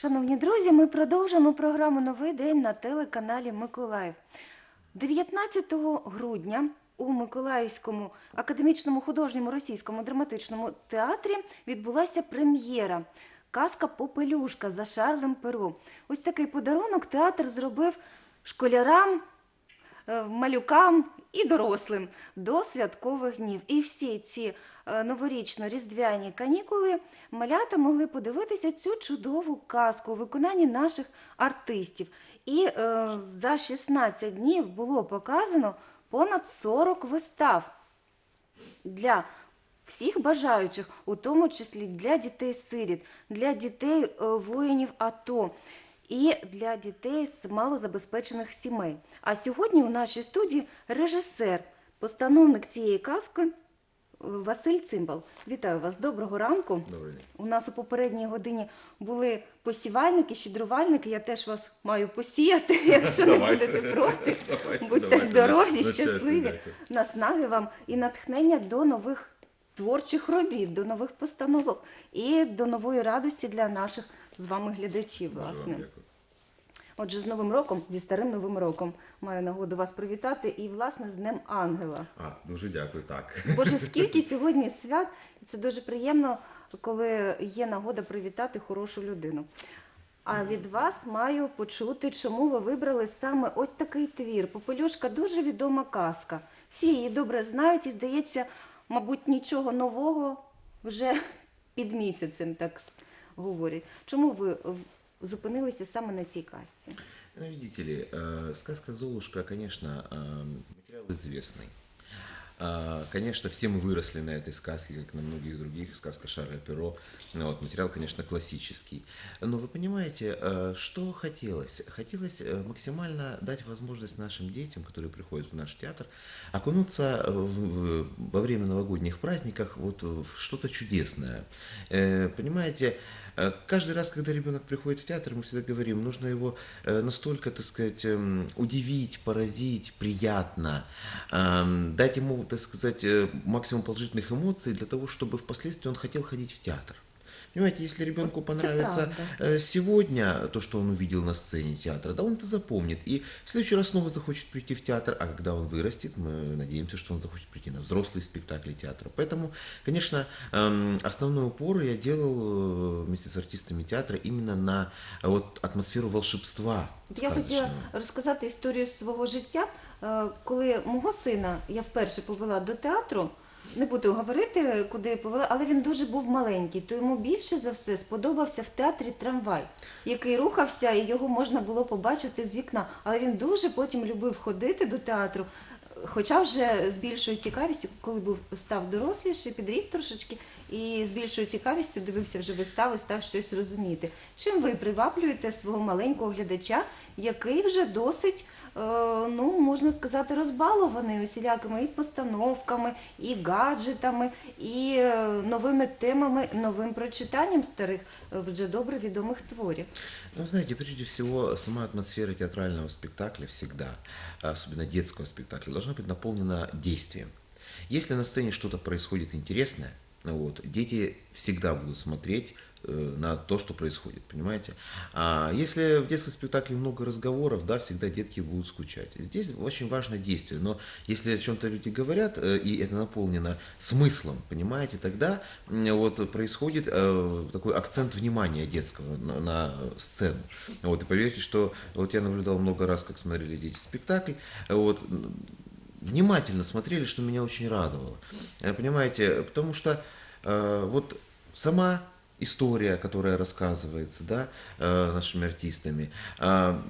Шановні друзі, ми продовжимо програму Новий день на телеканалі Миколаїв. 19 грудня у Миколаївському академічному художньому російському драматичному театрі відбулася прем'єра Казка Попелюшка за Шарлем Перо. Ось такий подарунок театр зробив школярам, е, малюкам і дорослим до святкових днів. І всі ці е, новорічно-різдвяні канікули малята могли подивитися цю чудову казку у виконанні наших артистів. І е, за 16 днів було показано понад 40 вистав для всіх бажаючих, у тому числі для дітей-сиріт, для дітей е, воїнів АТО і для дітей з малозабезпечених сімей. А сьогодні у нашій студії режисер, постановник цієї казки Василь Цимбал. Вітаю вас, доброго ранку. Добрий день. У нас у попередній годині були посівальники, щедрувальники. Я теж вас маю посіяти, якщо не будете проти. Будьте здорові, щасливі, наснаги вам і натхнення до нових творчих робіт, до нових постановок і до нової радості для наших з вами глядачів. Власне, отже, з Новим роком, зі старим Новим роком, маю нагоду вас привітати і власне з Днем Ангела. А, дуже дякую, так. Боже, скільки сьогодні свят, і це дуже приємно, коли є нагода привітати хорошу людину. А від вас маю почути, чому ви вибрали саме ось такий твір. Попелюшка дуже відома казка. Всі її добре знають і, здається, мабуть, нічого нового вже під місяцем, так говорять. Чому ви зупинилися саме на цій казці? Ну, видите ли, э, сказка «Золушка», конечно, э, материал известный. А, Конечно, все мы выросли на этой сказке, как на многих других, сказка Шарля Перо. Ну, вот, материал, конечно, классический. Но вы понимаете, э, что хотелось? Хотелось э, максимально дать возможность нашим детям, которые приходят в наш театр, окунуться в- в- во время новогодних праздников вот в что-то чудесное. Э, Понимаете, каждый раз, когда ребенок приходит в театр, мы всегда говорим, нужно его э, настолько, так сказать, эм, удивить, поразить, приятно, эм, дать ему, так сказать, э, максимум положительных эмоций для того, чтобы впоследствии он хотел ходить в театр. Понимаете, если ребенку понравится правда. э, сегодня то, что он увидел на сцене театра, да, он это запомнит. И в следующий раз снова захочет прийти в театр, а когда он вырастет, мы надеемся, что он захочет прийти на взрослые спектакли театра. Поэтому, конечно, эм, основной упор я делал э, вместе с артистами театра именно на э, вот атмосферу волшебства Я хотіла сказочного. розказати історію свого життя. Е, Коли мого сина я вперше повела до театру, Не буду говорити, куди повела, але він дуже був маленький, то йому більше за все сподобався в театрі трамвай, який рухався, і його можна було побачити з вікна. Але він дуже потім любив ходити до театру. Хоча вже з більшою цікавістю, коли був став доросліший, підріс трошечки, і з більшою цікавістю дивився вже вистави, став щось розуміти. Чим ви приваблюєте свого маленького глядача, який вже досить, е, ну можна сказати, розбалований усілякими і постановками, і гаджетами, і е, новими темами, новим прочитанням старих е, вже добре відомих творів. Ну, знаете, прежде всего, сама атмосфера театрального спектакля всегда, особенно детского спектакля, должна быть наполнена действием. Если на сцене что-то происходит вот, дети всегда будут смотреть э, на то, что происходит, понимаете? А если в детском спектакле много разговоров, да, всегда детки будут скучать. Здесь очень важно действие, но если о чем-то люди говорят, э, и это наполнено смыслом, понимаете, тогда вот происходит э, такой акцент внимания детского на, на сцену. Вот, и поверьте, что вот я наблюдал много раз, как смотрели дети спектакль, вот, внимательно смотрели, что меня очень радовало. Понимаете, потому что вот сама история, которая рассказывается, да, э, нашими артистами, э,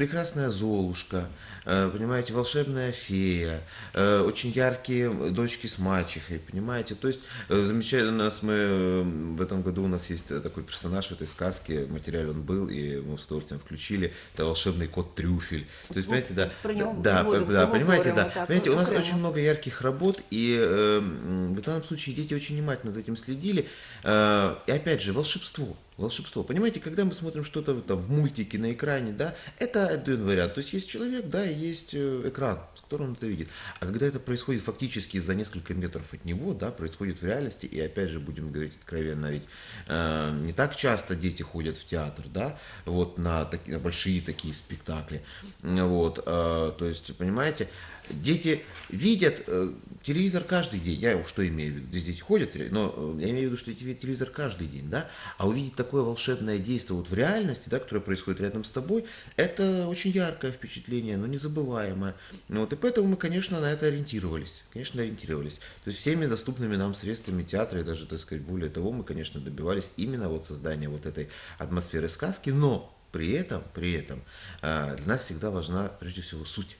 прекрасная Золушка, э, понимаете, волшебная фея, э, очень яркие дочки с мачехой, понимаете, то есть э, замечательно у нас мы в этом году у нас есть такой персонаж в этой сказке, в материале он был, и мы с удовольствием включили, это волшебный кот Трюфель, то есть, понимаете, да, да, да, понимаете, да, понимаете, у нас очень много ярких работ, и в данном случае дети очень внимательно за этим следили. И опять же, волшебство. Волшебство. Понимаете, когда мы смотрим что-то там, в мультике на экране, да, это один вариант. То есть есть человек, да, и есть э, экран, котором он это видит. А когда это происходит фактически за несколько метров от него, да, происходит в реальности, и опять же будем говорить откровенно, ведь э, не так часто дети ходят в театр, да, вот на, таки- на большие такие спектакли, вот, э, то есть, понимаете, дети видят э, телевизор каждый день. Я что имею в виду? Здесь дети ходят, но э, я имею в виду, что эти видят телевизор каждый день, да? А увидеть такое волшебное действие вот в реальности, да, которое происходит рядом с тобой, это очень яркое впечатление, но незабываемое. Вот, и поэтому мы, конечно, на это ориентировались. Конечно, ориентировались. То есть всеми доступными нам средствами театра и даже, так сказать, более того, мы, конечно, добивались именно вот создания вот этой атмосферы сказки, но при этом, при этом э, для нас всегда важна прежде всего суть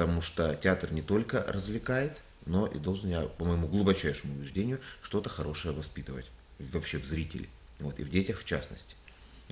потому что театр не только развлекает, но и должен, я, по моему глубочайшему убеждению, что-то хорошее воспитывать вообще в зрителе, вот, и в детях в частности.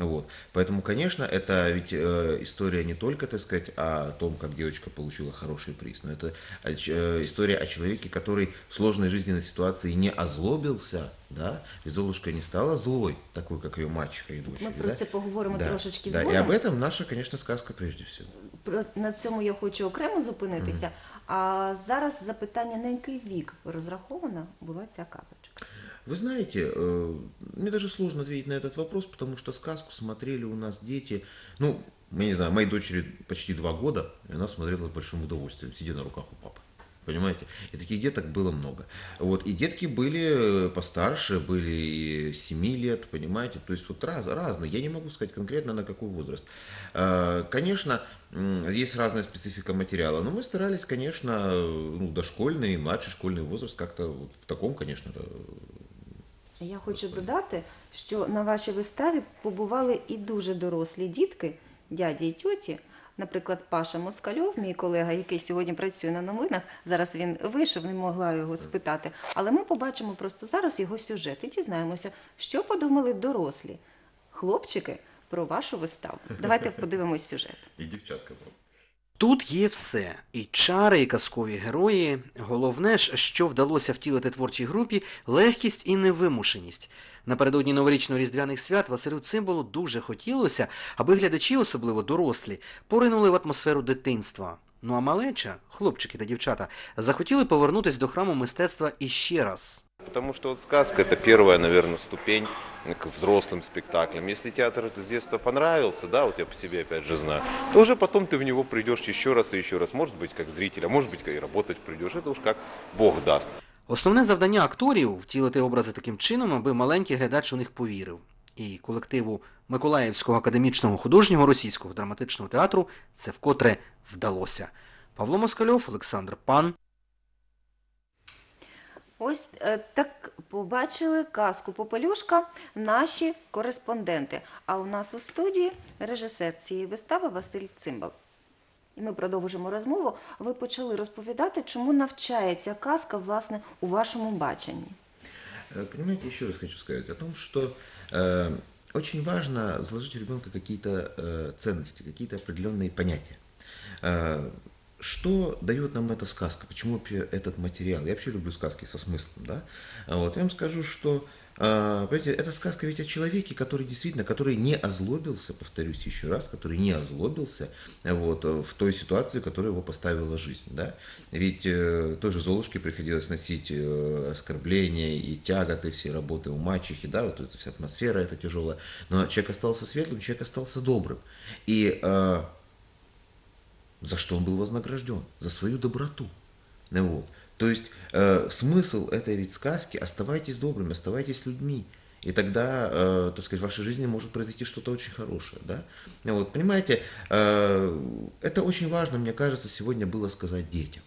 Вот. Поэтому, конечно, это ведь э, история не только, так сказать, о том, как девочка получила хороший приз, но это э, история о человеке, который в сложной жизненной ситуации не озлобился, да, и Золушка не стала злой, такой, как ее мачеха и дочери. Ми про да? це поговоримо да, трошечки да, и об этом наша, конечно, сказка прежде всего. Про на цьому я хочу окремо зупинитися. А зараз запитання на який вік розрахована була ця казочка? Вы знаете, э, мне даже сложно ответить на этот вопрос, потому что сказку смотрели у нас дети, ну, я не знаю, моей дочери почти два года, и она смотрела с большим удовольствием, сидя на руках у папы. Понимаете? И таких деток было много. Вот. И детки были э, постарше, были и 7 лет, понимаете? То есть вот раз, разные. Я не могу сказать конкретно на какой возраст. Э, Конечно, есть разная специфика материала, но мы старались, конечно, ну, дошкольный, младший школьный возраст как-то вот в таком, конечно, Я хочу додати, що на вашій виставі побували і дуже дорослі дітки, дяді і тьоті. Наприклад, Паша Москальов, мій колега, який сьогодні працює на новинах. Зараз він вийшов, не могла його спитати. Але ми побачимо просто зараз його сюжет і дізнаємося, що подумали дорослі хлопчики про вашу виставу. Давайте подивимось сюжет. и девчатка. Тут є все: і чари, і казкові герої. Головне ж, що вдалося втілити творчій групі легкість і невимушеність. Напередодні новорічно-різдвяних свят Василю Цимбалу дуже хотілося, аби глядачі, особливо дорослі, поринули в атмосферу дитинства. Ну а малеча, хлопчики та дівчата, захотіли повернутись до храму мистецтва іще раз. Потому что вот сказка это первая, наверное, ступень к взрослым спектаклям. Если театр это с детства понравился, да, вот я по себе опять же знаю, то уже потом ты в него придешь еще раз и еще раз. Может быть, как зритель, а может быть, как и работать придешь. Это уж как Бог даст. Основне завдання акторів втілити образи таким чином, аби маленький глядач у них повірив. І колективу Миколаївського академічного художнього російського драматичного театру це вкотре вдалося. Павло Москальов, Олександр Пан. Ось е, так побачили казку Попелюшка наші кореспонденти. А у нас у студії режисер цієї вистави Василь Цимбал. І ми продовжимо розмову. Ви почали розповідати, чому навчається казка, власне, у вашому баченні. Э, Понимаете, еще раз хочу сказать о том, что э, очень важно заложить в ребенка какие-то э, ценности, какие-то определенные понятия. Э, что дает нам эта сказка? Почему вообще этот материал? Я вообще люблю сказки со смыслом, да? Вот, я вам скажу, что понимаете, эта сказка ведь о человеке, который действительно, который не озлобился, повторюсь еще раз, который не озлобился вот, в той ситуации, в которую его поставила жизнь, да? Ведь э, той же Золушке приходилось носить э, оскорбления и тяготы, все работы у мачехи, да, вот эта вся атмосфера эта тяжелая. Но человек остался светлым, человек остался добрым. И э, за что он был вознагражден? За свою доброту. Вот. То есть э, смысл этой ведь сказки – оставайтесь добрыми, оставайтесь людьми. И тогда, э, так сказать, в вашей жизни может произойти что-то очень хорошее. Да? Вот, понимаете, э, это очень важно, мне кажется, сегодня было сказать детям.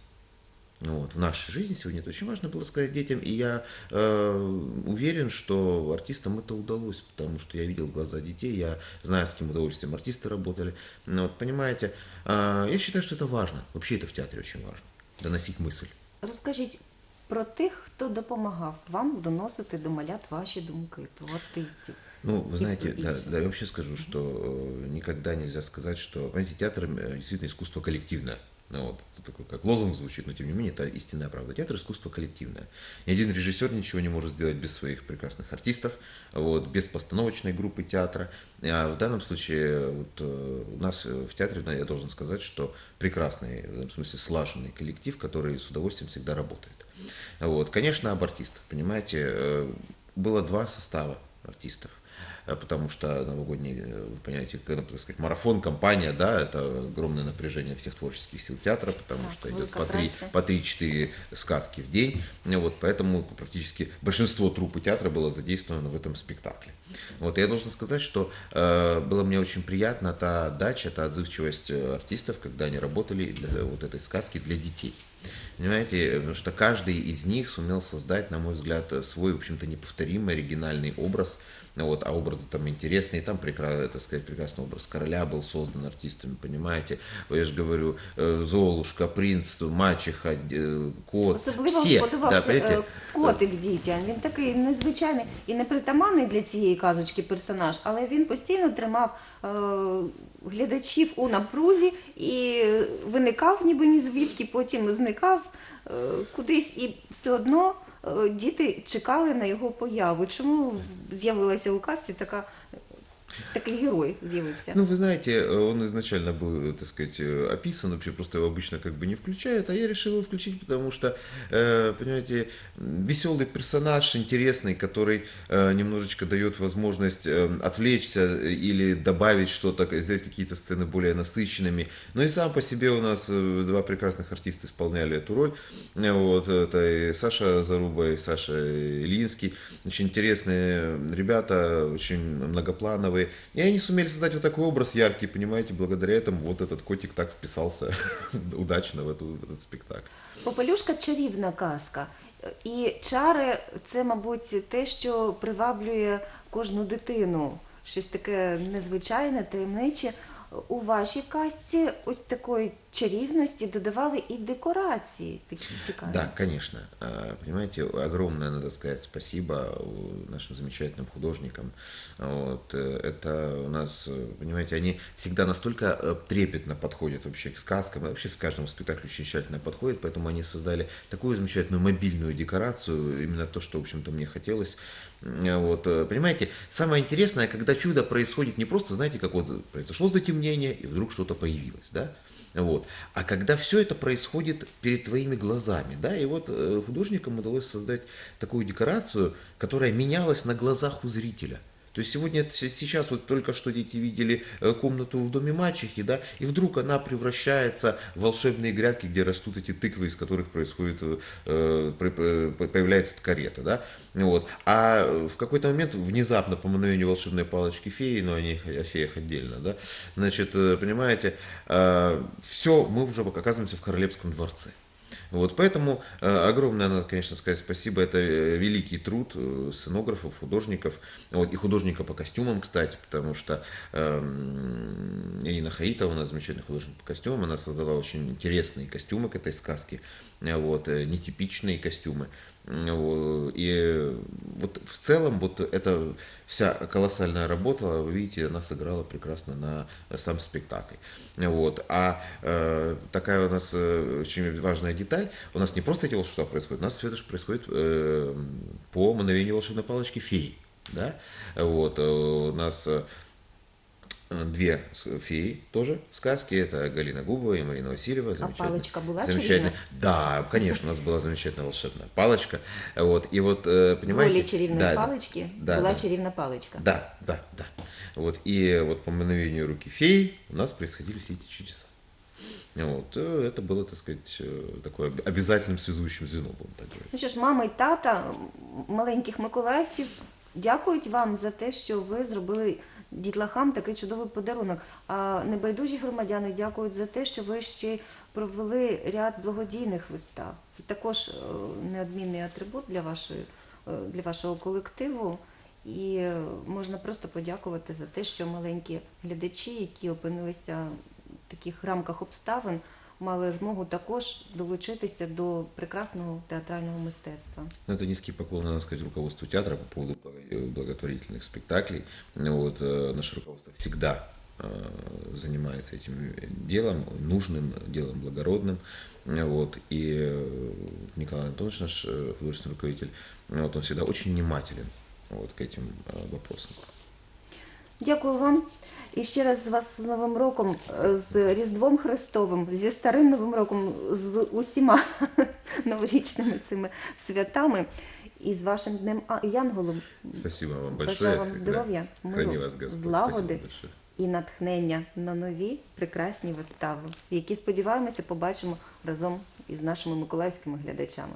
Вот, в нашей жизни сегодня это очень важно было сказать детям, и я э, уверен, что артистам это удалось, потому что я видел глаза детей, я знаю, с каким удовольствием артисты работали. Ну, вот, понимаете, э, я считаю, что это важно. Вообще это в театре очень важно, доносить мысль. Розкажіть про тих, хто допомагав вам доносити до малят ваші думки, про артистів. Ну, вы знаете, да, Петрович. да, я вообще скажу, что э, никогда нельзя сказать, что, понимаете, театр э, действительно искусство коллективное. Ну, Вот, такой, как лозунг звучит, но тем не менее это истинная правда. Театр искусство коллективное. Ни один режиссер ничего не может сделать без своих прекрасных артистов, вот, без постановочной группы театра. А в данном случае вот, э, у нас э, в театре, я должен сказать, что прекрасный, в этом смысле слаженный коллектив, который с удовольствием всегда работает. Вот. Конечно, об артистах, понимаете, э, было два состава артистов потому что новогодний, э, вы понимаете, так сказать, марафон, компания, да, это огромное напряжение всех творческих сил театра, потому Так, что идет по три, по 3-4 сказки в день, Ну вот, поэтому практически большинство труппы театра было задействовано в этом спектакле. Вот, и я должен сказать, что э, было мне очень приятно та отдача, та отзывчивость э, артистов, когда они работали для вот этой сказки для детей. Понимаете, потому что каждый из них сумел создать, на мой взгляд, свой, в общем-то, неповторимый, оригинальный образ. Ну Вот, а образы там интересные, там прекрасный, так сказать, прекрасный образ короля был создан артистами, понимаете. Я же говорю, э, Золушка, принц, мачеха, э, кот, Особливо все. сподобався да, понимаете, е, котик дітям. Він такий незвичайний і непритаманний для цієї казочки персонаж, але він постійно тримав е, глядачів у напрузі і виникав ніби ні звідки, потім зникав е, кудись, і все одно е, діти чекали на його появу. Чому з'явилася у казці така, такий герой з'явився? Ну, вы знаете, э, он изначально был, э, так сказать, э, описан, вообще просто его обычно как бы не включают, а я решил его включить, потому что, понимаете, веселый персонаж, интересный, который немножечко дает возможность отвлечься или добавить что-то, сделать какие-то сцены более насыщенными. Ну и сам по себе у нас два прекрасных артиста исполняли эту роль. Вот, это и Саша Заруба, и Саша Ильинский. Очень интересные ребята, очень многоплановые. И они сумели создать вот такой образ яркий, понимаете, благодаря этому вот этот котик так вписался удачно в, эту, в этот спектакль. Попелюшка чарівна казка. І чари це, мабуть, те, що приваблює кожну дитину. Щось таке незвичайне, таємниче. У вашій казці ось такої чарівності додавали і декорації такі цікаві. Да, конечно. А, Понимаете, огромное, надо сказать, спасибо у- нашим замечательным художникам. Вот, э, это у нас, э, понимаете, они всегда настолько э, трепетно подходят вообще к сказкам, и вообще в каждом спектакле очень тщательно подходят, поэтому они создали такую замечательную мобильную декорацию, именно то, что, в общем-то, мне хотелось. М, Вот, э, понимаете, самое интересное, когда чудо происходит не просто, знаете, как вот произошло затемнение, и вдруг что-то появилось, да? Вот. А когда все это происходит перед твоими глазами, да, и вот э, художникам удалось создать такую декорацию, которая менялась на глазах у зрителя. То есть сегодня, сейчас вот только что дети видели э, комнату в доме мачехи, да, и вдруг она превращается в волшебные грядки, где растут эти тыквы, из которых происходит, э, э, появляется карета, да, вот. А в какой-то момент внезапно по мановению волшебной палочки феи, но они о феях отдельно, да, значит, понимаете, все, мы уже оказываемся в королевском дворце. Вот, поэтому э, огромное надо, конечно, сказать спасибо. Это э, великий труд э, сценографов, художников, вот, и художника по костюмам, кстати, потому что эм, Ирина Хаитова, у нас замечательный художник по костюмам, она создала очень интересные костюмы к этой сказке, вот, нетипичные костюмы. И вот в целом вот эта вся колоссальная работа, вы видите, она сыграла прекрасно на сам спектакль. Вот. А э, такая у нас э, очень важная деталь, у нас не просто эти волшебства происходят, у нас все это же происходит э, по мановению волшебной палочки феи. Да? Вот. э, У нас э, две с- феи тоже сказки. Это Галина Губова и Марина Васильева. замечательно- палочка была замечательно. Да, конечно, у нас была замечательная волшебная палочка. Вот. И вот, э, В понимаете... ролі чарівної да, да. палички Да, була да. чарівна паличка. Да, да, да. Вот, и вот по мановению руки феи у нас происходили все эти чудеса. Вот, э, это было, так сказать, э, такое об- обязательным связующим звеном, будем так говорить. Ну що ж, мама і тата м, маленьких миколаївців дякують вам за те, що ви зробили дітлахам такий чудовий подарунок. А небайдужі громадяни дякують за те, що ви ще провели ряд благодійних вистав. Це також е, неодмінний атрибут для вашої е, для вашого колективу. І е, можна просто подякувати за те, що маленькі глядачі, які опинилися в таких рамках обставин, мали змогу також долучитися до прекрасного театрального мистецтва. Ну, Это низкий поклон, надо сказать, руководству театра по поводу благотворительных спектаклей. Вот, э, наше руководство всегда э, занимается этим делом, нужным делом, благородным. Э, Вот. И э, Николай Антонович, наш э, художественный руководитель, э, вот он всегда очень внимателен вот, к этим э, вопросам. Дякую вам. І ще раз з вас з Новим роком, е, з Різдвом Христовим, зі Старим Новим роком, з усіма новорічними цими святами І з вашим днем Янголом. Спасибо вам большое. Бажаю вам здоров'я, да. миру, вас Господь. злагоди і натхнення на нові прекрасні вистави, які сподіваємося побачимо разом із нашими миколаївськими глядачами.